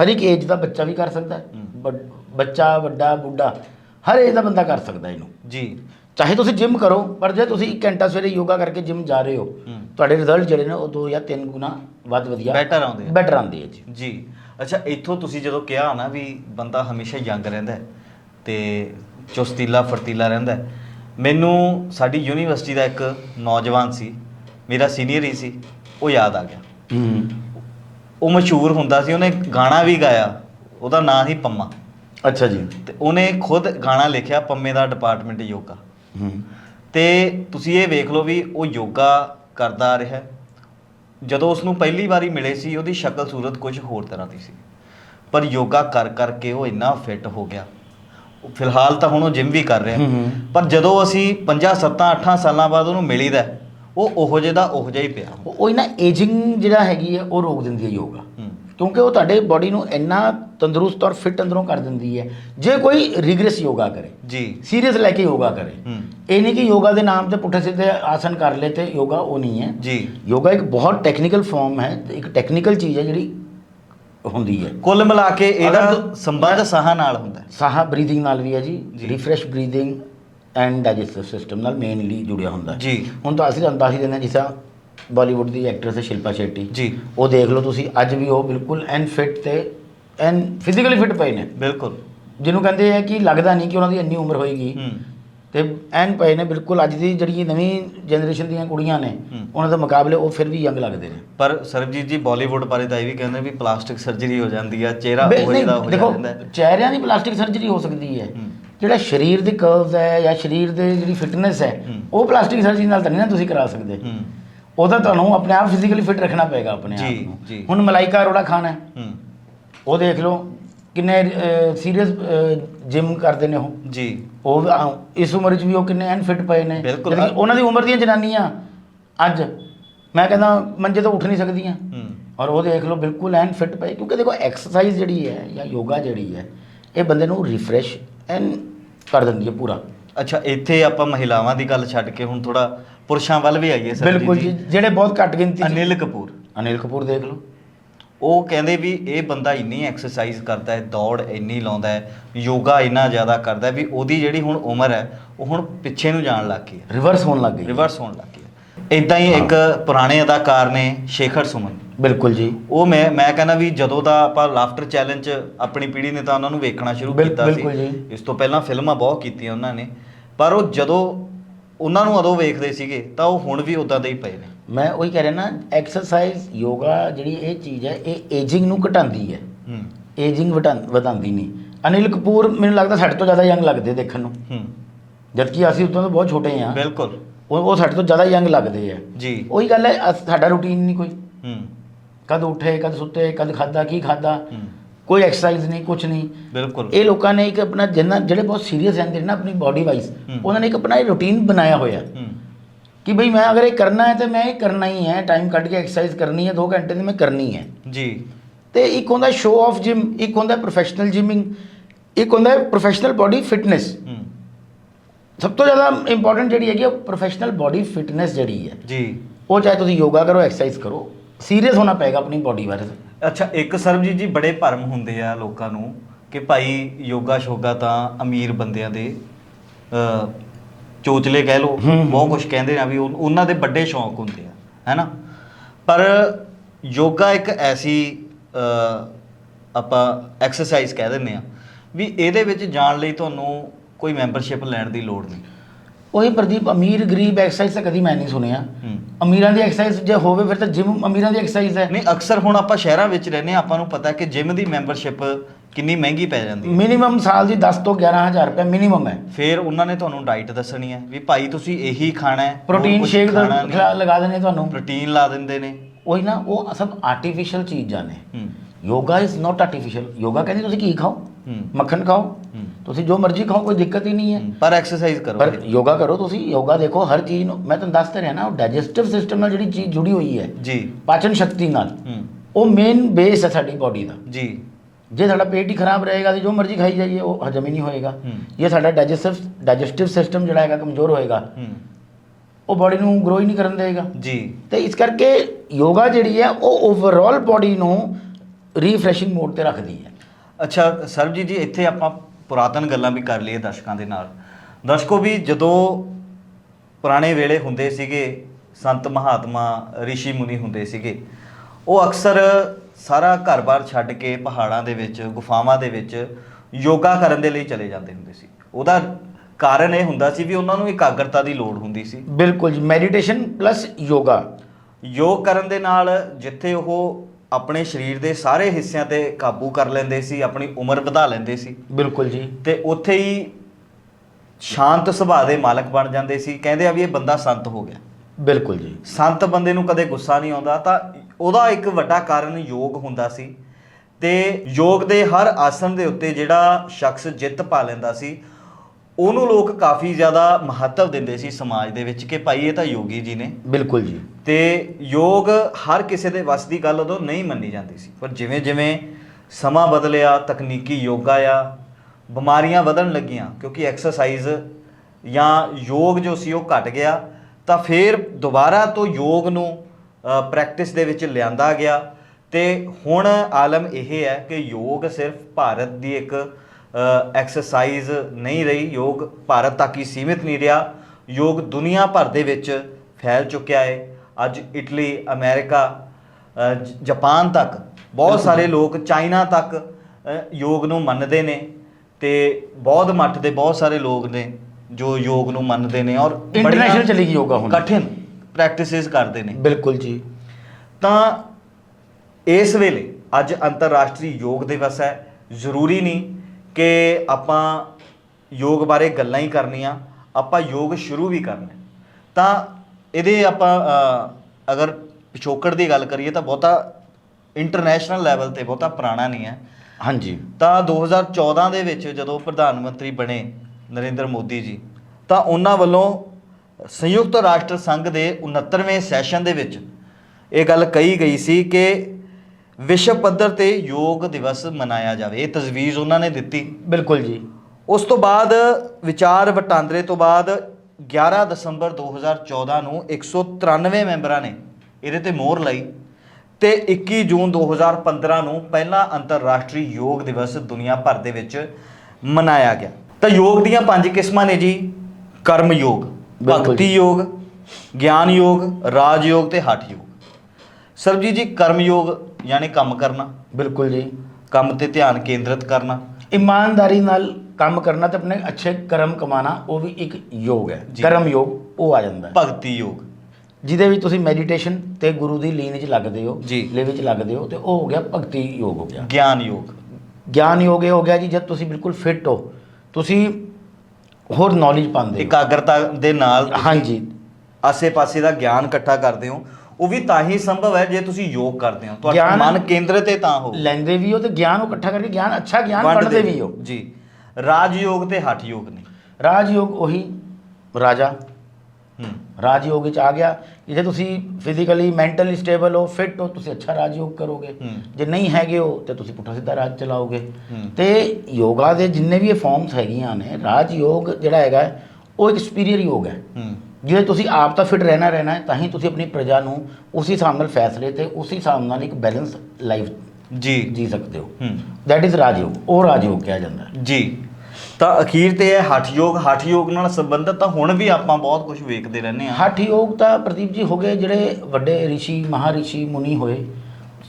ਹਰ ਇੱਕ ਏਜ ਦਾ ਬੱਚਾ ਵੀ ਕਰ ਸਕਦਾ ਹੈ। ਬੱਚਾ ਵੱਡਾ ਬੁੱਢਾ ਹਰ ਏਜ ਦਾ ਬੰਦਾ ਕਰ ਸਕਦਾ ਇਹਨੂੰ। ਜੀ। ਚਾਹੇ ਤੁਸੀਂ ਜਿਮ ਕਰੋ ਪਰ ਜੇ ਤੁਸੀਂ 1 ਘੰਟਾ ਸਵੇਰੇ ਯੋਗਾ ਕਰਕੇ ਜਿਮ ਜਾ ਰਹੇ ਹੋ ਤੁਹਾਡੇ ਰਿਜ਼ਲਟ ਜਿਹੜੇ ਨੇ ਉਹ 2 ਜਾਂ 3 ਗੁਣਾ ਵੱਧ ਵਧੀਆ Better ਆਉਂਦੇ ਆ। ਬੈਟਰ ਆਉਂਦੇ ਆ ਜੀ। ਜੀ। ਅੱਛਾ ਇੱਥੋਂ ਤੁਸੀਂ ਜਦੋਂ ਕਿਹਾ ਨਾ ਵੀ ਬੰਦਾ ਹਮੇਸ਼ਾ ਯੰਗ ਰਹਿੰਦਾ ਤੇ ਚੁਸਤੀਲਾ ਫਰਤੀਲਾ ਰਹਿੰਦਾ ਮੈਨੂੰ ਸਾਡੀ ਯੂਨੀਵਰਸਿਟੀ ਦਾ ਇੱਕ ਨੌਜਵਾਨ ਸੀ ਮੇਰਾ ਸੀਨੀਅਰ ਹੀ ਸੀ ਉਹ ਯਾਦ ਆ ਗਿਆ। ਹੂੰ। ਉਹ ਮਸ਼ਹੂਰ ਹੁੰਦਾ ਸੀ ਉਹਨੇ ਗਾਣਾ ਵੀ ਗਾਇਆ ਉਹਦਾ ਨਾਂ ਸੀ ਪੰਮਾ। ਅੱਛਾ ਜੀ। ਤੇ ਉਹਨੇ ਖੁਦ ਗਾਣਾ ਲਿਖਿਆ ਪੰਮੇ ਦਾ ਡਿਪਾਰਟਮੈਂਟ ਯੋਗਾ। ਹੂੰ। ਤੇ ਤੁਸੀਂ ਇਹ ਵੇਖ ਲਓ ਵੀ ਉਹ ਯੋਗਾ ਕਰਦਾ ਆ ਰਿਹਾ। ਜਦੋਂ ਉਸ ਨੂੰ ਪਹਿਲੀ ਵਾਰੀ ਮਿਲੇ ਸੀ ਉਹਦੀ ਸ਼ਕਲ ਸੂਰਤ ਕੁਝ ਹੋਰ ਤਰ੍ਹਾਂ ਦੀ ਸੀ। ਪਰ ਯੋਗਾ ਕਰ ਕਰਕੇ ਉਹ ਇੰਨਾ ਫਿੱਟ ਹੋ ਗਿਆ। ਉਹ ਫਿਲਹਾਲ ਤਾਂ ਹੁਣ ਉਹ ਜਿਮ ਵੀ ਕਰ ਰਿਹਾ। ਪਰ ਜਦੋਂ ਅਸੀਂ 5 7 8 ਸਾਲਾਂ ਬਾਅਦ ਉਹਨੂੰ ਮਿਲੀਦਾ ਉਹ ਉਹੋ ਜਿਹੇ ਦਾ ਉਹੋ ਜਿਹਾ ਹੀ ਪਿਆ। ਉਹ ਨਾ ਏਜਿੰਗ ਜਿਹੜਾ ਹੈਗੀ ਹੈ ਉਹ ਰੋਕ ਦਿੰਦੀ ਹੈ ਯੋਗਾ। ਕਿਉਂਕਿ ਉਹ ਤੁਹਾਡੇ ਬਾਡੀ ਨੂੰ ਇੰਨਾ ਤੰਦਰੁਸਤ ਔਰ ਫਿਟ ਅੰਦਰੋਂ ਕਰ ਦਿੰਦੀ ਹੈ। ਜੇ ਕੋਈ ਰਿਗਰੈਸ ਯੋਗਾ ਕਰੇ ਜੀ। ਸੀਰੀਅਸ ਲੈ ਕੇ ਯੋਗਾ ਕਰੇ ਇਹ ਨਹੀਂ ਕਿ ਯੋਗਾ ਦੇ ਨਾਮ ਤੇ ਪੁੱਠੇ ਸਿੱਧੇ ਆਸਨ ਕਰ ਲਏ ਤੇ ਯੋਗਾ ਉਹ ਨਹੀਂ ਹੈ। ਜੀ। ਯੋਗਾ ਇੱਕ ਬਹੁਤ ਟੈਕਨੀਕਲ ਫਾਰਮ ਹੈ ਇੱਕ ਟੈਕਨੀਕਲ ਚੀਜ਼ ਹੈ ਜਿਹੜੀ ਹੁੰਦੀ ਹੈ। ਕੁੱਲ ਮਿਲਾ ਕੇ ਇਹਦਾ ਸੰਬੰਧ ਸਾਹਾਂ ਨਾਲ ਹੁੰਦਾ ਹੈ। ਸਾਹ ਬਰੀਥਿੰਗ ਨਾਲ ਵੀ ਹੈ ਜੀ। Refresh breathing and digestive system ਨਾਲ ਮੇਨਲੀ ਜੁੜਿਆ ਹੁੰਦਾ ਹੈ। ਜੀ। ਹੁਣ ਤਾਂ ਅਸੀਂ ਦੱਸ ਹੀ ਦਿੰਦੇ ਹਾਂ ਜਿਸ ਬਾਲੀਵੁੱਡ ਦੀ ਐਕਟਰੈਸ ਹੈ ਸ਼ਿਲਪਾ ਸ਼ੈਟੀ। ਜੀ। ਉਹ ਦੇਖ ਲਓ ਤੁਸੀਂ ਅੱਜ ਵੀ ਉਹ ਬਿਲਕੁਲ ਐਨ ਫਿਟ ਤੇ ਐਨ ਫਿਜ਼ੀਕਲੀ ਫਿਟ ਪਏ ਨੇ। ਬਿਲਕੁਲ। ਜਿਹਨੂੰ ਕਹਿੰਦੇ ਆ ਕਿ ਲੱਗਦਾ ਨਹੀਂ ਕਿ ਉਹਨਾਂ ਦੀ ਇੰਨੀ ਉਮਰ ਹੋਏਗੀ। ਤੇ ਐਨ ਪਏ ਨੇ ਬਿਲਕੁਲ ਅੱਜ ਦੀ ਜਿਹੜੀ ਨਵੀਂ ਜਨਰੇਸ਼ਨ ਦੀਆਂ ਕੁੜੀਆਂ ਨੇ। ਉਹਨਾਂ ਦੇ ਮੁਕਾਬਲੇ ਉਹ ਫਿਰ ਵੀ ਯੰਗ ਲੱਗਦੇ ਨੇ। ਪਰ ਸਰਬਜੀਤ ਜੀ ਬਾਲੀਵੁੱਡ ਬਾਰੇ ਤਾਂ ਇਹ ਵੀ ਕਹਿੰਦੇ ਵੀ ਪਲਾਸਟਿਕ ਸਰਜਰੀ ਹੋ ਜਾਂਦੀ ਆ ਚਿਹਰਾ ਉਹ ਜਿਹਦਾ ਹੋ ਦੇਖੋ ਜਾਂਦਾ ਹੈ। ਚਿਹਰਿਆਂ ਦੀ ਪਲਾਸਟਿਕ ਸਰਜਰੀ ਹੋ ਸਕਦੀ ਹੈ। ਜਿਹੜਾ ਸਰੀਰ ਦੇ ਕਰਵਸ ਹੈ ਜਾਂ ਸਰੀਰ ਦੇ ਜਿਹੜੀ ਫਿਟਨੈਸ ਹੈ। ਉਹ ਪਲਾਸਟਿਕ ਸਰਜਰੀ ਨਾਲ ਤਾਂ ਨਹੀਂ ਨਾ ਤੁਸੀਂ ਕਰਾ ਸਕਦੇ। ਉਹਦਾ ਤੁਹਾਨੂੰ ਆਪਣੇ ਆਪ ਫਿਜ਼ੀਕਲੀ ਫਿਟ ਰੱਖਣਾ ਪਏਗਾ ਆਪਣੇ ਜੀ, ਆਪ ਨੂੰ। ਜੀ। ਹੁਣ ਮਲਾਈਕਾ ਅਰੋੜਾ ਖਾਨ ਹੈ। ਹੂੰ। ਉਹ ਦੇਖ ਲਓ ਕਿੰਨੇ ਸੀਰੀਅਸ ਜਿਮ ਕਰਦੇ ਨੇ ਉਹ। ਜੀ। ਉਹ ਇਸ ਉਮਰ 'ਚ ਵੀ ਉਹ ਕਿੰਨੇ ਐਨ ਫਿਟ ਪਏ ਨੇ। ਬਿਲਕੁਲ। ਜਦਕਿ ਉਹਨਾਂ ਦੀ ਉਮਰ ਦੀਆਂ ਜਨਾਨੀਆਂ ਅੱਜ ਮੈਂ ਕਹਿੰਦਾ ਮੰਜੇ ਤੋਂ ਉੱਠ ਨਹੀਂ ਸਕਦੀਆਂ। ਹੂੰ। ਔਰ ਉਹ ਦੇਖ ਲਓ ਬਿਲਕੁਲ ਐਨ ਫਿਟ ਪਏ ਕਿਉਂਕਿ ਦੇਖੋ ਐਕਸਰਸਾਈਜ਼ ਜਿਹੜੀ ਹੈ ਜਾਂ ਯੋਗਾ ਜਿਹੜੀ ਹੈ ਇਹ ਬੰਦੇ ਨੂੰ ਰਿਫਰੈਸ਼ ਐਨ ਕਰ ਦਿੰਦੀ ਹੈ ਪੂਰਾ। ਅੱਛਾ ਇੱਥੇ ਆਪਾਂ ਮਹਿਲਾਵਾਂ ਦੀ ਗੱਲ ਛੱਡ ਕੇ ਹੁਣ ਥੋੜਾ ਪੁਰਸ਼ਾਂ ਵੱਲ ਵੀ ਆਈਏ ਸਰਬਜੀਤ ਬਿਲਕੁਲ ਜੀ ਜਿਹੜੇ ਬਹੁਤ ਘੱਟ ਗਿਣਤੀ 'ਚ- ਅਨਿਲ ਕਪੂਰ। ਅਨਿਲ ਕਪੂਰ ਦੇਖ ਲਓ। ਉਹ ਕਹਿੰਦੇ ਵੀ ਇਹ ਬੰਦਾ ਇੰਨੀ ਐਕਸਰਸਾਈਜ਼ ਕਰਦਾ ਹੈ ਦੌੜ ਇੰਨੀ ਲਾਉਂਦਾ ਹੈ ਯੋਗਾ ਇੰਨਾ ਜ਼ਿਆਦਾ ਕਰਦਾ ਹੈ ਵੀ ਉਹਦੀ ਜਿਹੜੀ ਹੁਣ ਉਮਰ ਹੈ ਉਹ ਹੁਣ ਪਿੱਛੇ ਨੂੰ ਜਾਣ ਲੱਗ ਗਈ ਹੈ। ਰਿਵਰਸ ਹੋਣ ਲੱਗ ਗਈ ਰਿਵਰਸ ਹੋਣ ਲੱਗ ਗਈ ਹੈ। ਇਦਾਂ ਹੀ ਇੱਕ ਪੁਰਾਣੇ ਅਦਾਕਾਰ ਨੇ ਸ਼ੇਖਰ ਸੁਮਨ। ਬਿਲਕੁਲ ਜੀ। ਉਹ ਮੈਂ ਮੈਂ ਕਹਿੰਦਾ ਵੀ ਜਦੋਂ ਦਾ ਆਪਾਂ ਲਾਫਟਰ ਚੈਲੰਜ ਆਪਣੀ ਪੀੜ੍ਹੀ ਨੇ ਤਾਂ ਉਹਨਾਂ ਨੂੰ ਵੇਖਣਾ ਸ਼ੁਰੂ ਬਿਲ- ਕੀਤਾ ਸੀ। ਬਿਲਕੁਲ ਜੀ। ਇਸ ਤੋਂ ਪਹਿਲਾਂ ਫਿਲਮਾਂ ਬਹੁਤ ਕੀਤੀਆਂ ਉਹਨਾਂ ਨੇ। ਪਰ ਉਹ ਜਦੋਂ ਉਹਨਾਂ ਨੂੰ ਉਦੋਂ ਵੇਖਦੇ ਸੀਗੇ ਤਾਂ ਉਹ ਹੁਣ ਵੀ ਉਦਾਂ ਦੇ ਹੀ ਪਏ ਨੇ। ਮੈਂ ਉਹੀ ਕਹਿ ਰਿਹਾ ਨਾ ਐਕਸਰਸਾਈਜ਼ ਯੋਗਾ ਜਿਹੜੀ ਇਹ ਚੀਜ਼ ਹੈ ਇਹ ਏਜਿੰਗ ਨੂੰ ਘਟਾਉਂਦੀ ਹੈ। ਹੂੰ। ਏਜਿੰਗ ਵਧਾਉਂਦੀ ਨਹੀਂ। ਅਨਿਲ ਕਪੂਰ ਮੈਨੂੰ ਲੱਗਦਾ ਸਾਡੇ ਤੋਂ ਜ਼ਿਆਦਾ ਯੰਗ ਲੱਗਦੇ ਦੇਖਣ ਨੂੰ। ਹੂੰ। ਜਦਕਿ ਅਸੀਂ ਉਦੋਂ ਤੋਂ ਬਹੁਤ ਛੋਟੇ ਹਾਂ। ਬਿਲਕੁਲ। ਉਹ ਉਹ ਸਾਡੇ ਤੋਂ ਜ਼ਿਆਦਾ ਯੰਗ ਲੱਗਦੇ ਆ। ਜੀ। ਉਹੀ ਗੱਲ ਹੈ ਅਸ- ਸਾਡਾ ਰੂਟੀਨ ਨਹੀਂ ਕੋਈ। ਹੂੰ। ਕਦ ਉੱਠੇ ਕਦ ਸੁੱਤੇ ਕਦ ਖਾਦਾ ਕੀ ਖਾਦਾ ਹੂੰ। ਕੋਈ ਐਕਸਰਸਾਈਜ਼ ਨਹੀਂ ਕੁਝ ਨਹੀਂ। ਬਿਲਕੁਲ। ਇਹ ਲੋਕਾਂ ਨੇ ਇੱਕ ਆਪਣਾ ਜਿੰਨਾ ਜਿਹੜੇ ਬਹੁਤ ਸੀਰੀਅਸ ਰਹਿੰਦੇ ਨੇ ਨਾ ਆਪਣੀ ਬਾਡੀ ਵਾਈਜ਼। ਉਹਨਾਂ ਨੇ ਇੱਕ ਆਪਣਾ ਰੂਟੀਨ ਬਣਾਇਆ ਹੋਇਆ। ਕਿ ਭਈ ਮੈਂ ਅਗਰ ਇਹ ਕਰਨਾ ਹੈ ਤੇ ਮੈਂ ਇਹ ਕਰਨਾ ਹੀ ਹੈ। ਟਾਈਮ ਕੱਢ ਕੇ ਐਕਸਰਸਾਈਜ਼ ਕਰਨੀ ਹੈ 2 ਘੰਟੇ ਦੀ ਮੈਂ ਕਰਨੀ ਹੈ। ਜੀ। ਤੇ ਇੱਕ ਹੁੰਦਾ ਸ਼ੋ ਆਫ ਜਿਮ ਇੱਕ ਹੁੰਦਾ ਪ੍ਰੋਫੈਸ਼ਨਲ ਜਿਮਿੰਗ ਇੱਕ ਹੁੰਦਾ ਪ੍ਰੋਫੈਸ਼ਨਲ ਬਾਡੀ ਫਿਟਨੈਸ ਸਭ ਤੋਂ ਜ਼ਿਆਦਾ ਇੰਪੋਰਟੈਂਟ ਜਿਹੜੀ ਹੈਗੀ ਉਹ ਪ੍ਰੋਫੈਸ਼ਨਲ ਬਾਡੀ ਫਿਟਨੈਸ ਜਿਹੜੀ ਹੈ। ਜੀ। ਉਹ ਚਾਹੇ ਤੁਸੀਂ ਯੋਗਾ ਕਰੋ ਐਕਸਰਸਾਈਜ਼ ਕਰੋ। ਸੀਰੀਅਸ ਹੋਣਾ ਪਏਗਾ ਆਪਣੀ ਬਾਡੀ ਬਾਰੇ ਅੱਛਾ ਇੱਕ ਸਰਬਜੀਤ ਜੀ ਬੜੇ ਭਰਮ ਹੁੰਦੇ ਆ ਲੋਕਾਂ ਨੂੰ ਕਿ ਭਾਈ ਯੋਗਾ ਸ਼ੋਗਾ ਤਾਂ ਅਮੀਰ ਬੰਦਿਆਂ ਦੇ ਅ ਚੋਚਲੇ ਕਹਿ ਲੋ। ਬਹੁਤ ਕੁਝ ਕਹਿੰਦੇ ਆ ਵੀ ਉਹ- ਉਹਨਾਂ ਦੇ ਵੱਡੇ ਸ਼ੌਂਕ ਹੁੰਦੇ ਆ ਹੈਨਾ? ਪਰ ਯੋਗਾ ਇੱਕ ਐਸੀ ਅ, ਆਪਾਂ ਐਕਸਰਸਾਈਜ਼ ਕਹਿ ਦਿੰਦੇ ਆ ਵੀ ਇਹਦੇ ਵਿੱਚ ਜਾਣ ਲਈ ਤੁਹਾਨੂੰ ਕੋਈ ਮੈਂਬਰਸ਼ਿਪ ਲੈਣ ਦੀ ਲੋੜ ਨਹੀਂ। ਉਹੀ ਪ੍ਰਦੀਪ ਅਮੀਰ ਗਰੀਬ ਐਕਸਰਸਾਈਜ਼ ਤਾਂ ਕਦੀ ਮੈਂ ਨਹੀਂ ਸੁਣਿਆ। ਅਮੀਰਾਂ ਦੀ ਐਕਸਰਸਾਈਜ਼ ਜੇ ਹੋਵੇ ਫਿਰ ਤਾਂ ਜਿਮ ਅਮੀਰਾਂ ਦੀ ਐਕਸਰਸਾਈਜ਼ ਹੈ। ਨਹੀਂ ਅਕਸਰ ਹੁਣ ਆਪਾਂ ਸ਼ਹਿਰਾਂ ਵਿੱਚ ਰਹਿੰਦੇ ਹਾਂ ਆਪਾਂ ਨੂੰ ਪਤਾ ਕਿ ਜਿਮ ਦੀ ਮੈਂਬਰਸ਼ਿਪ ਕਿੰਨੀ ਮਹਿੰਗੀ ਪੈ ਜਾਂਦੀ ਹੈ। ਮਿਨੀਮਮ ਸਾਲ ਦੀ 10 ਤੋਂ 11000 ਰੁਪਏ ਮਿਨੀਮਮ ਹੈ। ਫਿਰ ਉਹਨਾਂ ਨੇ ਤੁਹਾਨੂੰ ਡਾਈਟ ਦੱਸਣੀ ਹੈ ਵੀ ਭਾਈ ਤੁਸੀਂ ਇਹੀ ਖਾਣਾ ਹੈ ਪ੍ਰੋਟੀਨ ਸ਼ੇਕ ਲਗਾ ਦੇਣੇ ਤੁਹਾਨੂੰ। ਪ੍ਰੋਟੀਨ ਲਾ ਦਿੰਦੇ ਨੇ। ਉਹੀ ਨਾ ਉਹ ਸਭ ਆਰਟੀਫੀਸ਼ੀਅਲ ਚੀਜ਼ਾਂ ਨੇ। Yoga is not artificial yoga ਕਹਿੰਦੇ ਤੁਸੀਂ ਕੀ ਖਾਓ? ਮੱਖਣ ਖਾਓ। ਤੁਸੀਂ ਜੋ ਮਰਜ਼ੀ ਖਾਓ ਕੋਈ ਦਿੱਕਤ ਹੀ ਨਹੀਂ ਹੈ। ਪਰ ਐਕਸਰਸਾਈਜ਼ ਕਰੋ। ਪਰ ਯੋਗਾ ਕਰੋ ਤੁਸੀਂ ਯੋਗਾ ਦੇਖੋ ਹਰ ਚੀਜ਼ ਨੂੰ ਮੈਂ ਤੁਹਾਨੂੰ ਦੱਸ ਤੇ ਰਿਹਾ ਨਾ ਉਹ ਡਾਈਜੈਸਟਿਵ ਸਿਸਟਮ ਨਾਲ ਜਿਹੜੀ ਚੀਜ਼ ਜੁੜੀ ਹੋਈ ਹੈ ਜੀ। ਪਾਚਨ ਸ਼ਕਤੀ ਨਾਲ ਉਹ ਮੇਨ ਬੇਸ ਹੈ ਸਾਡੀ ਬਾਡੀ ਦਾ। ਜੀ। ਜੇ ਸਾਡਾ ਪੇਟ ਹੀ ਖਰਾਬ ਰਹੇਗਾ ਤੇ ਜੋ ਮਰਜ਼ੀ ਖਾਈ ਜਾਈਏ ਉਹ ਹਜਮ ਹੀ ਨਹੀਂ ਹੋਏਗਾ। ਹੂੰ। ਜੇ ਸਾਡਾ ਡਾਈਜੈਸਟਿਵ ਡਾਈਜੈਸਟਿਵ ਸਿਸਟਮ ਜਿਹੜਾ ਹੈਗਾ ਕਮਜ਼ੋਰ ਹੋਏਗਾ ਉਹ ਬਾਡੀ ਨੂੰ ਗਰੋ ਹੀ ਨਹੀਂ ਕਰਨ ਦੇਗਾ। ਜੀ। ਤੇ ਇਸ ਕਰਕੇ ਯੋਗਾ ਜਿਹੜੀ ਹੈ ਉਹ ਓਵਰਆਲ ਬਾਡੀ ਨੂੰ ਰੀਫਰੈਸ਼ਿੰਗ ਮੋਡ ਤੇ ਰੱਖਦੀ ਹੈ। ਅੱਛਾ ਸਰਬਜੀਤ ਜੀ ਇੱਥੇ ਆਪਾਂ ਪੁਰਾਤਨ ਗੱਲਾਂ ਵੀ ਕਰ ਲਈਏ ਦਰਸ਼ਕਾਂ ਦੇ ਨਾਲ। ਦਰਸ਼ਕੋ ਵੀ ਜਦੋਂ ਪੁਰਾਣੇ ਵੇਲੇ ਹੁੰਦੇ ਸੀਗੇ ਸੰਤ ਮਹਾਤਮਾ ઋષਿ ਮੁਨੀ ਹੁੰਦੇ ਸੀਗੇ ਉਹ ਅਕਸਰ ਸਾਰਾ ਘਰ-ਬਾਰ ਛੱਡ ਕੇ ਪਹਾੜਾਂ ਦੇ ਵਿੱਚ ਗੁਫਾਵਾਂ ਦੇ ਵਿੱਚ ਯੋਗਾ ਕਰਨ ਦੇ ਲਈ ਚਲੇ ਜਾਂਦੇ ਹੁੰਦੇ ਸੀ। ਉਹਦਾ ਕਾਰਨ ਇਹ ਹੁੰਦਾ ਸੀ ਵੀ ਉਹਨਾਂ ਨੂੰ ਇਕਾਗਰਤਾ ਦੀ ਲੋੜ ਹੁੰਦੀ ਸੀ। ਬਿਲਕੁਲ ਜੀ ਮੈਡੀਟੇਸ਼ਨ ਪਲੱਸ ਯੋਗਾ ਯੋਗ ਕਰਨ ਦੇ ਨਾਲ ਜਿੱਥੇ ਉਹ ਆਪਣੇ ਸਰੀਰ ਦੇ ਸਾਰੇ ਹਿੱਸਿਆਂ ਤੇ ਕਾਬੂ ਕਰ ਲੈਂਦੇ ਸੀ ਆਪਣੀ ਉਮਰ ਵਧਾ ਲੈਂਦੇ ਸੀ। ਬਿਲਕੁਲ ਜੀ। ਤੇ ਉੱਥੇ ਹੀ ਸ਼ਾਂਤ ਸੁਭਾਅ ਦੇ ਮਾਲਕ ਬਣ ਜਾਂਦੇ ਸੀ। ਕਹਿੰਦੇ ਆ ਵੀ ਇਹ ਬੰਦਾ ਸੰਤ ਹੋ ਗਿਆ। ਬਿਲਕੁਲ ਜੀ। ਸੰਤ ਬੰਦੇ ਨੂੰ ਕਦੇ ਗੁੱਸਾ ਨਹੀਂ ਆਉਂਦਾ। ਤਾਂ ਉਹਦਾ ਇੱਕ ਵੱਡਾ ਕਾਰਨ ਯੋਗ ਹੁੰਦਾ ਸੀ। ਤੇ ਯੋਗ ਦੇ ਹਰ ਆਸਣ ਦੇ ਉੱਤੇ ਜਿਹੜਾ ਸ਼ਖਸ ਜਿੱਤ ਪਾ ਲੈਂਦਾ ਸੀ ਉਹਨੂੰ ਲੋਕ ਕਾਫੀ ਜ਼ਿਆਦਾ ਮਹੱਤਵ ਦਿੰਦੇ ਸੀ ਸਮਾਜ ਦੇ ਵਿੱਚ ਕਿ ਭਾਈ ਇਹ ਤਾਂ ਯੋਗੀ ਜੀ ਨੇ। ਬਿਲਕੁਲ ਜੀ। ਤੇ ਯੋਗ ਹਰ ਕਿਸੇ ਦੇ ਵੱਸ ਦੀ ਗੱਲ ਉਦੋਂ ਨਹੀਂ ਮੰਨੀ ਜਾਂਦੀ ਸੀ। ਪਰ ਜਿਵੇਂ ਜਿਵੇਂ ਸਮਾਂ ਬਦਲਿਆ ਤਕਨੀਕੀ ਯੋਗਾ ਆ ਬਿਮਾਰੀਆਂ ਵਧਣ ਲੱਗੀਆਂ ਕਿਉਂਕਿ ਐਕਸਰਸਾਈਜ਼ ਜਾਂ ਯੋਗ ਜੋ ਸੀ ਉਹ ਘਟ ਗਿਆ ਤਾਂ ਫਿਰ ਦੁਬਾਰਾ ਤੋਂ ਯੋਗ ਨੂੰ ਪ੍ਰੈਕਟਿਸ ਦੇ ਵਿੱਚ ਲਿਆਂਦਾ ਗਿਆ। ਤੇ ਹੁਣ ਆਲਮ ਇਹ ਹੈ ਕਿ ਯੋਗ ਸਿਰਫ ਭਾਰਤ ਦੀ ਇੱਕ ਐਕਸਰਸਾਈਜ਼ ਨਹੀਂ ਰਹੀ ਯੋਗ ਭਾਰਤ ਤੱਕ ਹੀ ਸੀਮਿਤ ਨਹੀਂ ਰਿਹਾ। ਯੋਗ ਦੁਨੀਆ ਭਰ ਦੇ ਵਿੱਚ ਫੈਲ ਚੁੱਕਿਆ ਹੈ ਅੱਜ ਇਟਲੀ ਅਮਰੀਕਾ ਜਾਪਾਨ ਤੱਕ ਬਹੁਤ ਸਾਰੇ ਲੋਕ ਚਾਈਨਾ ਤੱਕ ਯੋਗ ਨੂੰ ਮੰਨਦੇ ਨੇ ਤੇ ਬੌਧ ਮੱਠ ਦੇ ਬਹੁਤ ਸਾਰੇ ਲੋਕ ਨੇ ਜੋ ਯੋਗ ਨੂੰ ਮੰਨਦੇ ਨੇ ਔਰ ਇੰਟਰਨੈਸ਼ਨਲ ਚਲੀ ਗਈ ਯੋਗਾ ਹੁਣ। ਕਠਿਨ ਪ੍ਰੈਕਟਿਸਿਸ ਕਰਦੇ ਨੇ। ਬਿਲਕੁਲ ਜੀ। ਤਾਂ ਇਸ ਵੇਲੇ ਅੱਜ ਅੰਤਰਰਾਸ਼ਟਰੀ ਯੋਗ ਦਿਵਸ ਹੈ। ਜ਼ਰੂਰੀ ਨਹੀਂ ਕਿ ਆਪਾਂ ਯੋਗ ਬਾਰੇ ਗੱਲਾਂ ਹੀ ਕਰਨੀਆਂ ਆਪਾਂ ਯੋਗ ਸ਼ੁਰੂ ਵੀ ਕਰਨਾ ਹੈ। ਤਾਂ ਇਹਦੇ ਆਪਾਂ ਅ, ਅਗਰ ਪਿਛੋਕੜ ਦੀ ਗੱਲ ਕਰੀਏ ਤਾਂ ਬਹੁਤਾ ਇੰਟਰਨੈਸ਼ਨਲ ਲੈਵਲ ਤੇ ਬਹੁਤਾ ਪੁਰਾਣਾ ਨਹੀਂ ਹੈ ਹਾਂਜੀ ਤਾਂ 2014 ਦੇ ਵਿੱਚ ਜਦੋਂ ਪ੍ਰਧਾਨ ਮੰਤਰੀ ਬਣੇ ਨਰਿੰਦਰ ਮੋਦੀ ਜੀ ਤਾਂ ਉਹਨਾਂ ਵੱਲੋਂ ਸੰਯੁਕਤ ਰਾਸ਼ਟਰ ਸੰਘ ਦੇ 69ਵੇਂ ਸੈਸ਼ਨ ਦੇ ਵਿੱਚ ਇਹ ਗੱਲ ਕਹੀ ਗਈ ਸੀ ਕਿ ਵਿਸ਼ਵ ਪੱਧਰ ਤੇ ਯੋਗ ਦਿਵਸ ਮਨਾਇਆ ਜਾਵੇ। ਇਹ ਤਜਵੀਜ਼ ਉਹਨਾਂ ਨੇ ਦਿੱਤੀ। ਬਿਲਕੁਲ ਜੀ। ਉਸ ਤੋਂ ਬਾਅਦ ਵਿਚਾਰ ਵਟਾਂਦਰੇ ਤੋਂ ਬਾਅਦ 11 ਦਸੰਬਰ 2014 ਨੂੰ 193 ਮੈਂਬਰਾਂ ਨੇ ਇਹਦੇ ਤੇ ਮੋਹਰ ਲਾਈ ਤੇ 21 ਜੂਨ 2015 ਨੂੰ ਪਹਿਲਾ ਅੰਤਰਰਾਸ਼ਟਰੀ ਯੋਗ ਦਿਵਸ ਦੁਨੀਆ ਭਰ ਦੇ ਵਿੱਚ ਮਨਾਇਆ ਗਿਆ। ਤਾਂ ਯੋਗ ਦੀਆਂ ਪੰਜ ਕਿਸਮਾਂ ਨੇ ਜੀ ਕਰਮ ਯੋਗ ਭਗਤੀ। ਯੋਗ ਗਿਆਨ ਯੋਗ ਰਾਜ ਯੋਗ ਤੇ ਹਠ ਯੋਗ। ਸਰਬਜੀਤ ਜੀ ਕਰਮ ਯੋਗ ਯਾਨੀ ਕੰਮ ਕਰਨਾ। ਬਿਲਕੁਲ ਜੀ। ਕੰਮ ਤੇ ਧਿਆਨ ਕੇਂਦਰਿਤ ਕਰਨਾ। ਈਮਾਨਦਾਰੀ ਨਾਲ ਕੰਮ ਕਰਨਾ ਤੇ ਆਪਣੇ ਅੱਛੇ ਕਰਮ ਕਮਾਣਾ ਉਹ ਵੀ ਇੱਕ ਯੋਗ ਹੈ। ਜੀ। ਕਰਮ ਯੋਗ ਉਹ ਆ ਜਾਂਦਾ ਹੈ। ਭਗਤੀ ਯੋਗ। ਜਿਹਦੇ ਵਿੱਚ ਤੁਸੀਂ ਮੈਡੀਟੇਸ਼ਨ ਤੇ ਗੁਰੂ ਦੀ ਲੀਨ ਵਿੱਚ ਲੱਗਦੇ ਹੋ ਜੀ। ਲੇ ਵਿੱਚ ਲੱਗਦੇ ਹੋ ਤੇ ਉਹ ਹੋ ਗਿਆ ਭਗਤੀ ਯੋਗ ਹੋ ਗਿਆ। ਗਿਆਨ ਯੋਗ। ਗਿਆਨ ਯੋਗ ਇਹ ਹੋ ਗਿਆ ਜੀ ਜਦ ਤੁਸੀਂ ਬਿਲਕੁਲ ਫਿੱਟ ਹੋ ਤੁਸੀਂ ਹੋਰ ਨੌਲੇਜ ਪਾਉਂਦੇ ਹੋ। ਇਕਾਗਰਤਾ ਦੇ ਨਾਲ ਹਾਂਜੀ। ਆਸੇ-ਪਾਸੇ ਦਾ ਗਿਆਨ ਇਕੱਠਾ ਕਰਦੇ ਹੋ ਉਹ ਵੀ ਤਾਂ ਹੀ ਸੰਭਵ ਹੈ ਜੇ ਤੁਸੀਂ ਯੋਗ ਕਰਦੇ ਹੋ। ਤੁਹਾਡਾ ਗਿਆਨ- ਮਨ ਕੇਂਦਰਿਤ ਹੈ ਤਾਂ ਹੋ ਲੈਂਦੇ ਵੀ ਹੋ ਤੇ ਗਿਆਨ ਉਹ ਇਕੱਠਾ ਕਰਕੇ ਗਿਆਨ ਅੱਛਾ ਗਿਆਨ ਵੰਡਦੇ ਵੀ ਹੋ। ਜੀ। ਰਾਜ ਯੋਗ ਤੇ ਹਠ ਯੋਗ ਨੇ। ਰਾਜ ਯੋਗ ਉਹੀ ਰਾਜਾ। ਹੂੰ। ਰਾਜ ਯੋਗ ਵਿੱਚ ਆ ਗਿਆ। ਕਿ ਜੇ ਤੁਸੀਂ ਫਿਜ਼ੀਕਲੀ ਮੈਂਟਲੀ ਸਟੇਬਲ ਹੋ ਫਿਟ ਹੋ ਤੁਸੀਂ ਅੱਛਾ ਰਾਜ ਯੋਗ ਕਰੋਗੇ। ਹੂੰ। ਜੇ ਨਹੀਂ ਹੈਗੇ ਹੋ ਤੇ ਤੁਸੀਂ ਪੁੱਠਾ ਸਿੱਧਾ ਰਾਜ ਚਲਾਓਗੇ। ਹੂੰ। ਤੇ ਯੋਗਾ ਦੇ ਜਿੰਨੇ ਵੀ ਇਹ ਫਾਰਮਸ ਹੈਗੀਆਂ ਨੇ ਰਾਜ ਯੋਗ ਜਿਹੜਾ ਹੈਗਾ ਹੈ, ਉਹ ਇੱਕ ਸੁਪੀਰੀਅਰ ਯੋਗ ਹੈ। ਹੂੰ। ਜਿਹਦੇ ਤੁਸੀਂ ਆਪ ਤਾਂ ਫਿਟ ਰਹਿਣਾ ਰਹਿਣਾ ਹੈ ਤਾਂ ਹੀ ਤੁਸੀਂ ਆਪਣੀ ਪ੍ਰਜਾ ਨੂੰ ਉਸੇ ਹਿਸਾਬ ਨਾਲ ਫੈਸਲੇ ਤੇ ਉਸੇ ਹਿਸਾਬ ਨਾਲ ਇੱਕ ਬੈਲੈਂਸ ਲਾਈਫ ਜੀ। ਜੀ ਸਕਦੇ ਹੋ। ਹੂੰ। ਦੈਟ ਇਜ਼ ਰਾਜ ਯੋਗ ਉਹ ਰਾਜ ਯੋਗ ਕਿਹਾ ਜਾਂਦਾ ਹੈ। ਜੀ। ਤਾਂ ਅਖੀਰ ਤੇ ਇਹ ਹਠ ਯੋਗ ਹਠ ਯੋਗ ਨਾਲ ਸੰਬੰਧਿਤ ਤਾਂ ਹੁਣ ਵੀ ਆਪਾਂ ਬਹੁਤ ਕੁਝ ਵੇਖਦੇ ਰਹਿੰਦੇ ਹਾਂ। ਹਠ ਯੋਗ ਤਾਂ ਪ੍ਰਦੀਪ ਜੀ ਹੋ ਗਏ ਜਿਹੜੇ ਵੱਡੇ ਰਿਸ਼ੀ ਮਹਾਰਿਸ਼ੀ ਮੁਨੀ ਹੋਏ।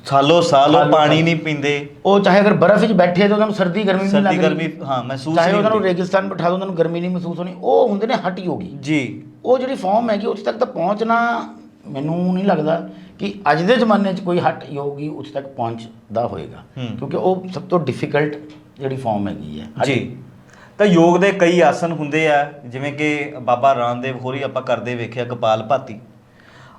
ਸਾਲੋ ਸਾਲ ਉਹ ਪਾਣੀ। ਨਹੀਂ ਪੀਂਦੇ। ਉਹ ਚਾਹੇ ਅਗਰ ਬਰਫ਼ ਵਿੱਚ ਬੈਠੇ ਤਾਂ ਉਹਨਾਂ ਨੂੰ ਸਰਦੀ ਗਰਮੀ ਨਹੀਂ ਸਰਦੀ ਲੱਗ ਗਰਮੀ ਹਾਂ ਮਹਿਸੂਸ ਚਾਹੇ ਨਹੀਂ ਉਹਨਾਂ ਨੂੰ। ਰੇਗਿਸਤਾਨ ਬਿਠਾ ਦੋ ਉਹਨਾਂ ਨੂੰ ਗਰਮੀ ਨਹੀਂ ਮਹਿਸੂਸ ਹੋਣੀ। ਉਹ ਹੁੰਦੇ ਨੇ ਹਟ ਯੋਗੀ ਜੀ। ਉਹ ਜਿਹੜੀ ਫਾਰਮ ਹੈਗੀ ਉੱਥੇ ਤੱਕ ਤਾਂ ਪਹੁੰਚਣਾ ਮੈਨੂੰ ਨਹੀਂ ਲੱਗਦਾ ਕਿ ਅੱਜ ਦੇ ਜ਼ਮਾਨੇ 'ਚ ਕੋਈ ਹਟ ਯੋਗੀ ਉੱਥੇ ਤੱਕ ਪਹੁੰਚਦਾ ਹੋਏਗਾ। ਕਿਉਂਕਿ ਉਹ ਸਭ ਤੋਂ ਡਿਫਿਕਲਟ ਜਿਹੜੀ ਫਾਰਮ ਹੈਗੀ ਹੈ। ਜੀ। ਤਾਂ ਯੋਗ ਦੇ ਕਈ ਆਸਨ ਹੁੰਦੇ ਆ ਜਿਵੇਂ ਕਿ ਬਾਬਾ ਰਾਮਦੇਵ ਹੋਰੀ ਆਪਾਂ ਕਰਦੇ ਵੇਖਿਆ ਕਪਾਲ ਭਾਤੀ।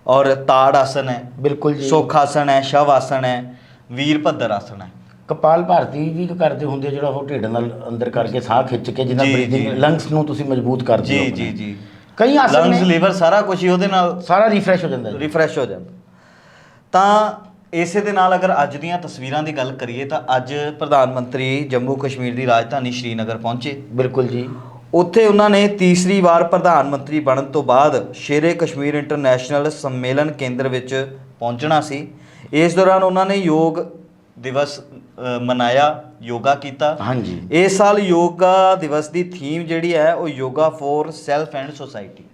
ਔਰ ਤਾੜ ਆਸਨ ਹੈ। ਬਿਲਕੁਲ ਜੀ। ਸੁਖ ਆਸਨ ਹੈ ਸ਼ਵ ਆਸਨ ਹੈ ਵੀਰ ਭੱਦਰ ਆਸਨ ਹੈ। ਕਪਾਲ ਭਾਰਤੀ ਵੀ ਕਰਦੇ ਹੁੰਦੇ ਜਿਹੜਾ ਉਹ ਢਿੱਡ ਨਾਲ ਅੰਦਰ ਕਰਕੇ ਸਾਹ ਖਿੱਚ ਕੇ ਜਿਹਨਾਂ ਬਰੀਥਿੰਗ। ਲੰਗਸ ਨੂੰ ਤੁਸੀਂ ਮਜ਼ਬੂਤ ਕਰਦੇ ਹੋ ਜੀ। ਜੀ ਜੀ। ਕਈ ਆਸਨ ਲੰਗਸ ਨੇ। ਲੀਵਰ ਸਾਰਾ ਕੁਝ ਹੀ ਉਹਦੇ ਨਾਲ ਸਾਰਾ ਰਿਫਰੈਸ਼ ਹੋ ਜਾਂਦਾ ਰਿਫਰੈਸ਼ ਹੋ ਜਾਂਦਾ। ਤਾਂ ਇਸੇ ਦੇ ਨਾਲ ਅਗਰ ਅੱਜ ਦੀਆਂ ਤਸਵੀਰਾਂ ਦੀ ਗੱਲ ਕਰੀਏ ਤਾਂ ਅੱਜ ਪ੍ਰਧਾਨ ਮੰਤਰੀ ਜੰਮੂ ਕਸ਼ਮੀਰ ਦੀ ਰਾਜਧਾਨੀ ਸ਼੍ਰੀਨਗਰ ਪਹੁੰਚੇ। ਬਿਲਕੁਲ ਜੀ। ਉੱਥੇ ਉਹਨਾਂ ਨੇ ਤੀਸਰੀ ਵਾਰ ਪ੍ਰਧਾਨ ਮੰਤਰੀ ਬਣਨ ਤੋਂ ਬਾਅਦ ਸ਼ੇਰੇ ਕਸ਼ਮੀਰ ਇੰਟਰਨੈਸ਼ਨਲ ਸੰਮੇਲਨ ਕੇਂਦਰ ਵਿੱਚ ਪਹੁੰਚਣਾ ਸੀ। ਇਸ ਦੌਰਾਨ ਉਹਨਾਂ ਨੇ ਯੋਗ ਦਿਵਸ ਅ, ਮਨਾਇਆ। ਯੋਗਾ ਕੀਤਾ। ਹਾਂਜੀ। ਇਸ ਸਾਲ ਯੋਗਾ ਦਿਵਸ ਦੀ ਥੀਮ ਜਿਹੜੀ ਹੈ ਉਹ yoga for self and society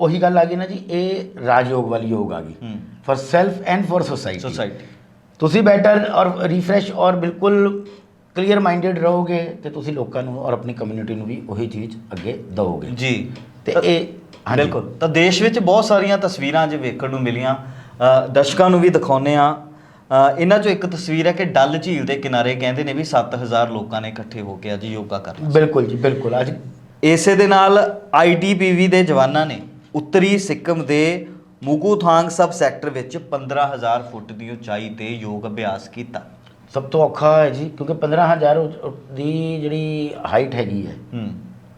ਉਹੀ ਗੱਲ ਆ ਗਈ ਨਾ ਜੀ ਇਹ ਰਾਜਯੋਗ ਵਾਲੀ ਯੋਗ ਆ ਗਈ। For self and for society society ਤੁਸੀਂ ਬੈਟਰ ਔਰ ਰਿਫਰੈਸ਼ ਔਰ ਬਿਲਕੁਲ ਕਲੀਅਰ ਮਾਈਂਡਡ ਰਹੋਗੇ ਤੇ ਤੁਸੀਂ ਲੋਕਾਂ ਨੂੰ ਔਰ ਆਪਣੀ ਕਮਿਊਨਿਟੀ ਨੂੰ ਵੀ ਉਹੀ ਚੀਜ਼ ਅੱਗੇ ਦਿਓਗੇ ਜੀ। ਤੇ ਇਹ ਬਿਲਕੁਲ। ਤਾਂ ਦੇਸ਼ ਵਿੱਚ ਬਹੁਤ ਸਾਰੀਆਂ ਤਸਵੀਰਾਂ ਅੱਜ ਵੇਖਣ ਨੂੰ ਮਿਲੀਆਂ ਦਰਸ਼ਕਾਂ ਨੂੰ ਵੀ ਦਿਖਾਉਨੇ ਆ ਇਹਨਾਂ ਚੋਂ ਇੱਕ ਤਸਵੀਰ ਹੈ ਕਿ ਡੱਲ ਝੀਲ ਦੇ ਕਿਨਾਰੇ ਕਹਿੰਦੇ ਨੇ ਵੀ 7000 ਲੋਕਾਂ ਨੇ ਇਕੱਠੇ ਹੋ ਕੇ ਅੱਜ ਯੋਗਾ ਕਰਨਾ ਬਿਲਕੁਲ ਜੀ ਬਿਲਕੁਲ। ਅੱਜ ਇਸੇ ਦੇ ਨਾਲ ਆਈਟੀਪੀਵੀ ਦੇ ਜਵਾਨਾਂ ਨੇ ਉੱਤਰੀ ਸਿੱਕਮ ਦੇ ਮੁਗੂਥਾਂਗ ਸਬ ਸੈਕਟਰ ਵਿੱਚ 15000 ਫੁੱਟ ਦੀ ਉਚਾਈ ਤੇ ਯੋਗ ਅਭਿਆਸ ਕੀਤਾ। ਸਭ ਤੋਂ ਔਖਾ ਹੈ ਜੀ ਕਿਉਂਕਿ 15000 ਉ- ਦੀ ਜਿਹੜੀ ਹਾਈਟ ਹੈਗੀ ਹੈ ਹੂੰ।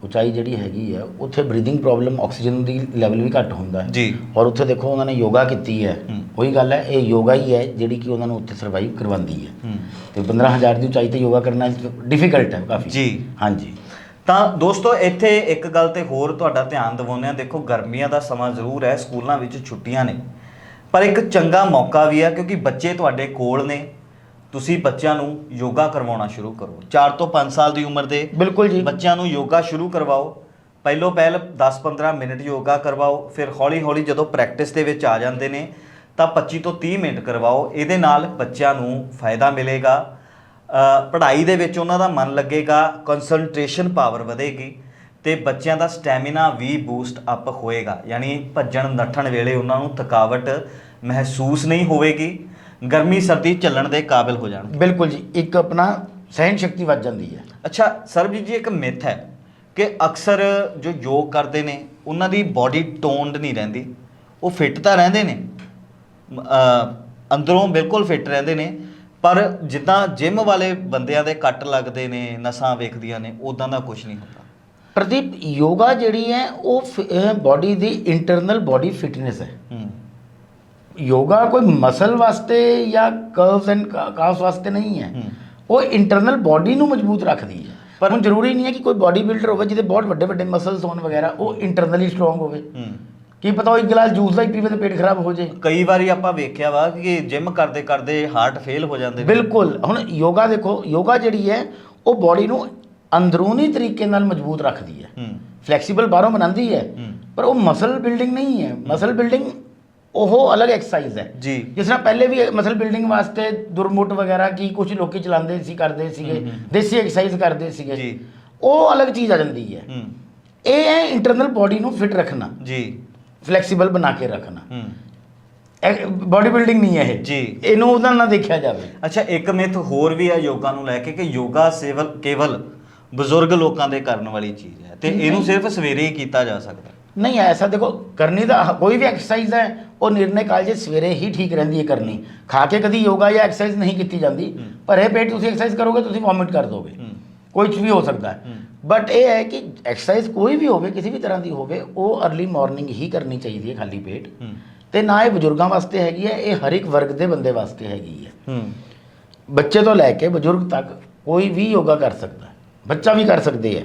ਉਚਾਈ ਜਿਹੜੀ ਹੈਗੀ ਹੈ ਉੱਥੇ ਬਰੀਥਿੰਗ ਪ੍ਰੋਬਲਮ ਆਕਸੀਜਨ ਦੀ ਲੈਵਲ ਵੀ ਘੱਟ ਹੁੰਦਾ ਹੈ। ਜੀ। ਔਰ ਉੱਥੇ ਦੇਖੋ ਉਹਨਾਂ ਨੇ ਯੋਗਾ ਕੀਤੀ ਹੂੰ। ਉਹੀ ਗੱਲ ਹੈ ਇਹ ਯੋਗਾ ਹੀ ਹੈ ਜਿਹੜੀ ਕਿ ਉਹਨਾਂ ਨੂੰ ਉੱਥੇ ਸਰਵਾਈਵ ਕਰਵਾਉਂਦੀ ਹੈ। ਤੇ 15000 ਦੀ ਉਚਾਈ ਤੇ ਯੋਗਾ ਕਰਨਾ ਡਿਫਿਕਲਟ ਹੈ ਕਾਫੀ। ਜੀ। ਹਾਂਜੀ। ਤਾਂ ਦੋਸਤੋ ਇੱਥੇ ਇੱਕ ਗੱਲ ਤੇ ਹੋਰ ਤੁਹਾਡਾ ਧਿਆਨ ਦਿਵਾਉਂਦੇ ਆ ਦੇਖੋ ਗਰਮੀਆਂ ਦਾ ਸਮਾਂ ਜ਼ਰੂਰ ਹੈ ਸਕੂਲਾਂ ਵਿੱਚ ਛੁੱਟੀਆਂ ਨੇ। ਪਰ ਇੱਕ ਚੰਗਾ ਮੌਕਾ ਵੀ ਹੈ ਕਿਉਂਕਿ ਬੱਚੇ ਤੁਹਾਡੇ ਕੋਲ ਨੇ। ਤੁਸੀਂ ਬੱਚਿਆਂ ਨੂੰ ਯੋਗਾ ਕਰਵਾਉਣਾ ਸ਼ੁਰੂ ਕਰੋ। 4 ਤੋਂ 5 ਸਾਲ ਦੀ ਉਮਰ ਦੇ ਬਿਲਕੁਲ ਜੀ। ਬੱਚਿਆਂ ਨੂੰ ਯੋਗਾ ਸ਼ੁਰੂ ਕਰਵਾਓ। ਪਹਿਲੋ ਪਹਿਲ 10-15 ਮਿੰਟ ਯੋਗਾ ਕਰਵਾਓ। ਫਿਰ ਹੌਲੀ-ਹੌਲੀ ਜਦੋਂ ਪ੍ਰੈਕਟਿਸ ਦੇ ਵਿੱਚ ਆ ਜਾਂਦੇ ਨੇ ਤਾਂ 25 ਤੋਂ 30 ਮਿੰਟ ਕਰਵਾਓ। ਇਹਦੇ ਨਾਲ ਬੱਚਿਆਂ ਨੂੰ ਫਾਇਦਾ ਮਿਲੇਗਾ। ਪੜ੍ਹਾਈ ਦੇ ਵਿੱਚ ਉਹਨਾਂ ਦਾ ਮਨ ਲੱਗੇਗਾ ਕਨਸੈਂਟਰੇਸ਼ਨ ਪਾਵਰ ਵਧੇਗੀ ਤੇ ਬੱਚਿਆਂ ਦਾ ਸਟੈਮਿਨਾ ਵੀ ਬੂਸਟ ਅਪ ਹੋਏਗਾ। ਯਾਨੀ ਭੱਜਣ ਨੱਠਣ ਵੇਲੇ ਉਹਨਾਂ ਨੂੰ ਥਕਾਵਟ ਮਹਿਸੂਸ ਨਹੀਂ ਹੋਵੇਗੀ। ਗਰਮੀ ਸਰਦੀ ਚੱਲਣ ਦੇ ਕਾਬਿਲ ਹੋ ਜਾਣਗੇ। ਬਿਲਕੁਲ ਜੀ ਇੱਕ ਆਪਣਾ ਸਹਿਨ ਸ਼ਕਤੀ ਵੱਧ ਜਾਂਦੀ ਹੈ। ਅੱਛਾ ਸਰਬਜੀਤ ਜੀ ਇੱਕ ਮਿਥ ਹੈ ਕਿ ਅਕਸਰ ਜੋ ਯੋਗ ਕਰਦੇ ਨੇ ਉਹਨਾਂ ਦੀ ਬਾਡੀ ਟੋਨਡ ਨਹੀਂ ਰਹਿੰਦੀ। ਉਹ ਫਿੱਟ ਤਾਂ ਰਹਿੰਦੇ ਨੇ। ਅੰਦਰੋਂ ਬਿਲਕੁਲ ਫਿੱਟ ਰਹਿੰਦੇ ਨੇ ਪਰ ਜਿੱਦਾਂ ਜਿਮ ਵਾਲੇ ਬੰਦਿਆਂ ਦੇ ਕੱਟ ਲੱਗਦੇ ਨੇ ਨਸਾਂ ਵੇਖਦੀਆਂ ਨੇ ਉਦਾਂ ਦਾ ਕੁਝ ਨਹੀਂ ਹੁੰਦਾ। ਪ੍ਰਦੀਪ ਯੋਗਾ ਜਿਹੜੀ ਹੈ ਉਹ ਬਾਡੀ ਦੀ ਇੰਟਰਨਲ ਬਾਡੀ ਫਿਟਨੈਸ ਹੈ। ਯੋਗਾ ਕੋਈ ਮਸਲ ਵਾਸਤੇ ਜਾਂ ਕਰਵਸ ਐਂਡ ਕਾਫਸ ਵਾਸਤੇ ਨਹੀਂ ਹੈ। ਉਹ ਇੰਟਰਨਲ ਬਾਡੀ ਨੂੰ ਮਜ਼ਬੂਤ ਰੱਖਦੀ ਹੈ। ਪਰ- ਹੁਣ ਜ਼ਰੂਰੀ ਨਹੀਂ ਹੈ ਕਿ ਕੋਈ ਬਾਡੀ ਬਿਲਡਰ ਹੋਵੇ ਜਿਹਦੇ ਬਹੁਤ ਵੱਡੇ ਵੱਡੇ ਮਸਲਸ ਹੋਣ ਵਗੈਰਾ ਉਹ ਇੰਟਰਨਲੀ ਸਟਰੋਂਗ ਹੋਵੇ। ਕੀ ਪਤਾ ਉਹ ਇੱਕ ਗਲਾਸ ਜੂਸ ਦਾ ਹੀ ਪੀਵੇ ਤੇ ਪੇਟ ਖਰਾਬ ਹੋ ਜਾਏ ਕਈ ਵਾਰੀ ਆਪਾਂ ਵੇਖਿਆ ਵਾ ਕਿ ਜਿਮ ਕਰਦੇ ਕਰਦੇ ਹਾਰਟ ਫੇਲ ਹੋ ਜਾਂਦੇ ਨੇ। ਬਿਲਕੁਲ। ਹੁਣ ਯੋਗਾ ਦੇਖੋ ਯੋਗਾ ਜਿਹੜੀ ਹੈ ਉਹ ਬਾਡੀ ਨੂੰ ਅੰਦਰੂਨੀ ਤਰੀਕੇ ਨਾਲ ਮਜ਼ਬੂਤ ਰੱਖਦੀ ਹੈ। ਹੂੰ। ਫਲੈਕਸੀਬਲ ਬਾਹਰੋਂ ਬਣਾਉਂਦੀ ਹੈ। ਹੂੰ। ਪਰ ਉਹ ਮਸਲ ਬਿਲਡਿੰਗ ਨਹੀਂ ਹੈ। ਮਸਲ ਬਿਲਡਿੰਗ ਉਹ ਅਲੱਗ ਐਕਸਰਸਾਈਜ਼ ਹੈ। ਜੀ। ਜਿਸ ਤਰ੍ਹਾਂ ਪਹਿਲੇ ਵੀ ਮਸਲ ਬਿਲਡਿੰਗ ਵਾਸਤੇ ਦੁਰਮੁੱਟ ਵਗੈਰਾ ਕੀ ਕੁਝ ਲੋਕੀ ਚਲਾਉਂਦੇ ਸੀ ਕਰਦੇ ਸੀਗੇ। ਦੇਸੀ ਐਕਸਰਸਾਈਜ਼ ਕਰਦੇ ਸੀਗੇ। ਜੀ। ਉਹ ਅਲੱਗ ਚੀਜ਼ ਆ ਜਾਂਦੀ ਹੈ। ਹੂੰ। ਇਹ ਹੈ ਇੰਟਰਨਲ ਬਾਡੀ ਨੂੰ ਫਿਟ ਰੱਖਣਾ। ਜੀ। ਫਲੈਕਸੀਬਲ ਬਣਾ ਕੇ ਰੱਖਣਾ। ਬਾਡੀ ਬਿਲਡਿੰਗ ਨਹੀਂ ਹੈ ਇਹ। ਜੀ। ਇਹਨੂੰ ਉਹਦਾ ਨਾ ਦੇਖਿਆ ਜਾਵੇ। ਅੱਛਾ ਇੱਕ ਮਿਥ ਹੋਰ ਵੀ ਹੈ ਯੋਗਾ ਨੂੰ ਲੈ ਕੇ ਕਿ ਯੋਗਾ ਸੇਵਲ ਕੇਵਲ ਬਜ਼ੁਰਗ ਲੋਕਾਂ ਦੇ ਕਰਨ ਵਾਲੀ ਚੀਜ਼ ਹੈ ਤੇ ਇਹਨੂੰ ਸਿਰਫ ਸਵੇਰੇ ਹੀ ਕੀਤਾ ਜਾ ਸਕਦਾ। ਨਹੀਂ ਐਸਾ ਦੇਖੋ ਕਰਨੀ ਤਾਂ ਕੋਈ ਵੀ ਐਕਸਰਸਾਈਜ਼ ਹੈ ਉਹ ਨਿਰਣੇ ਕਾਲਜੇ ਸਵੇਰੇ ਹੀ ਠੀਕ ਰਹਿੰਦੀ ਹੈ ਕਰਨੀ। ਖਾ ਕੇ ਕਦੀ ਯੋਗਾ ਜਾਂ ਐਕਸਰਸਾਈਜ਼ ਨਹੀਂ ਕੀਤੀ ਜਾਂਦੀ ਹੂੰ। ਭਰੇ ਪੇਟ ਤੁਸੀਂ ਐਕਸਰਸਾਈਜ਼ ਕਰੋਗੇ ਤੁਸੀਂ ਵੋਮਿਟ ਕਰ ਦੋਗੇ। ਕੁਝ ਵੀ ਹੋ ਸਕਦਾ ਹੈ। ਬਟ ਇਹ ਹੈ ਕਿ ਐਕਸਰਸਾਈਜ਼ ਕੋਈ ਵੀ ਹੋਵੇ ਕਿਸੇ ਵੀ ਤਰ੍ਹਾਂ ਦੀ ਹੋਵੇ ਉਹ अर्ਲੀ ਮਾਰਨਿੰਗ ਹੀ ਕਰਨੀ ਚਾਹੀਦੀ ਹੈ ਖਾਲੀ ਪੇਟ। ਤੇ ਨਾ ਇਹ ਬਜ਼ੁਰਗਾਂ ਵਾਸਤੇ ਹੈਗੀ ਹੈ ਇਹ ਹਰ ਇੱਕ ਵਰਗ ਦੇ ਬੰਦੇ ਵਾਸਤੇ ਹੈਗੀ ਹੈ। ਬੱਚੇ ਤੋਂ ਲੈ ਕੇ ਬਜ਼ੁਰਗ ਤੱਕ ਕੋਈ ਵੀ ਯੋਗਾ ਕਰ ਸਕਦਾ ਹੈ। ਬੱਚਾ ਵੀ ਕਰ ਸਕਦੇ ਹੈ।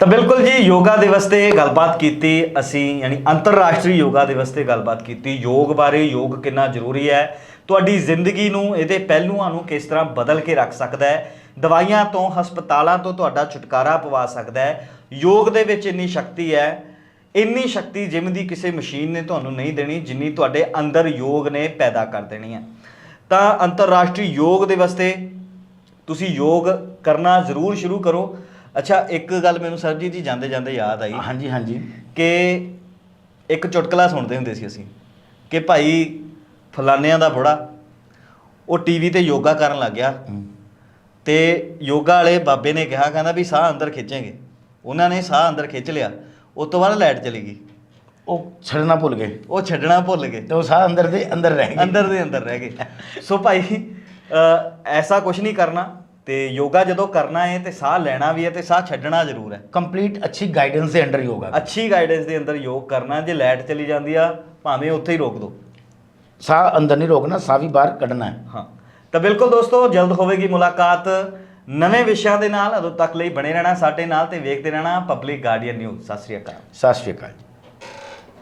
ਤਾਂ ਬਿਲਕੁਲ ਜੀ, ਯੋਗਾ ਦਿਵਸ ਤੇ ਗੱਲਬਾਤ ਕੀਤੀ ਅਸੀਂ, ਯਾਨੀ ਅੰਤਰਰਾਸ਼ਟਰੀ ਯੋਗਾ ਦਿਵਸ ਤੇ ਗੱਲਬਾਤ ਕੀਤੀ। ਯੋਗ ਬਾਰੇ, ਯੋਗ ਕਿੰਨਾ ਜ਼ਰੂਰੀ ਹੈ, ਤੁਹਾਡੀ ਜ਼ਿੰਦਗੀ ਨੂੰ, ਇਹਦੇ ਪਹਿਲੂਆਂ ਨੂੰ ਕਿਸ ਤਰ੍ਹਾਂ ਬਦਲ ਕੇ ਰੱਖ ਸਕਦਾ ਹੈ, ਦਵਾਈਆਂ ਤੋਂ, ਹਸਪਤਾਲਾਂ ਤੋਂ ਤੁਹਾਡਾ ਛੁਟਕਾਰਾ ਪਵਾ ਸਕਦਾ ਹੈ। ਯੋਗ ਦੇ ਵਿੱਚ ਇੰਨੀ ਸ਼ਕਤੀ ਹੈ, ਇੰਨੀ ਸ਼ਕਤੀ ਜਿਮ ਦੀ ਕਿਸੇ ਮਸ਼ੀਨ ਨੇ ਤੁਹਾਨੂੰ ਨਹੀਂ ਦੇਣੀ, ਜਿੰਨੀ ਤੁਹਾਡੇ ਅੰਦਰ ਯੋਗ ਨੇ ਪੈਦਾ ਕਰ ਦੇਣੀ ਹੈ। ਤਾਂ ਅੰਤਰਰਾਸ਼ਟਰੀ ਯੋਗ ਦਿਵਸ ਤੇ ਤੁਸੀਂ ਯੋਗ ਕਰਨਾ ਜ਼ਰੂਰ ਸ਼ੁਰੂ ਕਰੋ। ਅੱਛਾ ਇੱਕ ਗੱਲ ਮੈਨੂੰ ਸਰਜੀਤ ਜੀ ਜਾਂਦੇ ਜਾਂਦੇ ਯਾਦ ਆਈ। ਹਾਂਜੀ ਹਾਂਜੀ। ਕਿ ਇੱਕ ਚੁਟਕਲਾ ਸੁਣਦੇ ਹੁੰਦੇ ਸੀ ਅਸੀਂ ਕਿ ਭਾਈ ਫਲਾਨਿਆਂ ਦਾ ਬੁੜਾ ਉਹ ਟੀਵੀ ਤੇ ਯੋਗਾ ਕਰਨ ਲੱਗ ਗਿਆ। ਤੇ ਯੋਗਾ ਵਾਲੇ ਬਾਬੇ ਨੇ ਕਿਹਾ ਕਹਿੰਦਾ ਵੀ ਸਾਹ ਅੰਦਰ ਖਿੱਚेंगे ਉਹਨਾਂ ਨੇ ਸਾਹ ਅੰਦਰ ਖਿੱਚ ਲਿਆ ਉਸ ਤੋਂ ਬਾਅਦ ਲਾਈਟ ਚਲੀ ਗਈ। ਉਹ ਛੱਡਣਾ ਭੁੱਲ ਗਏ। ਉਹ ਛੱਡਣਾ ਭੁੱਲ ਗਏ। ਤੇ ਉਹ ਸਾਹ ਅੰਦਰ ਦੇ ਅੰਦਰ ਰਹਿ ਗਏ। ਅੰਦਰ ਦੇ ਅੰਦਰ ਰਹਿ ਗਏ। ਸੋ ਭਾਈ ਅ, ਐਸਾ ਕੁਝ ਨਹੀਂ ਕਰਨਾ। ਤੇ ਯੋਗਾ ਜਦੋਂ ਕਰਨਾ ਹੈ ਤੇ ਸਾਹ ਲੈਣਾ ਵੀ ਹੈ ਤੇ ਸਾਹ ਛੱਡਣਾ ਜ਼ਰੂਰ ਹੈ। ਕੰਪਲੀਟ ਅੱਛੀ ਗਾਈਡੈਂਸ ਦੇ ਅੰਡਰ ਯੋਗਾ ਅੱਛੀ ਗਾਈਡੈਂਸ ਦੇ ਅੰਦਰ ਯੋਗ ਕਰਨਾ ਜੇ ਲਾਈਟ ਚਲੀ ਜਾਂਦੀ ਆ ਭਾਵੇਂ ਉੱਥੇ ਹੀ ਰੋਕ ਦਿਓ ਸਾਹ ਅੰਦਰ ਨਹੀਂ ਰੋਕਣਾ ਸਾਹ ਵੀ ਬਾਹਰ ਕੱਢਣਾ ਹੈ। ਹਾਂ। ਤਾਂ ਬਿਲਕੁਲ ਦੋਸਤੋ ਜਲਦ ਹੋਵੇਗੀ ਮੁਲਾਕਾਤ। ਨਵੇਂ ਵਿਸ਼ਿਆਂ ਦੇ ਨਾਲ ਉਦੋਂ ਤੱਕ ਲਈ ਬਣੇ ਰਹਿਣਾ ਸਾਡੇ ਨਾਲ ਤੇ ਵੇਖਦੇ ਰਹਿਣਾ public guardian news Sat Sri ਅਕਾਲ। ਸਤਿ ਸ਼੍ਰੀ ਅਕਾਲ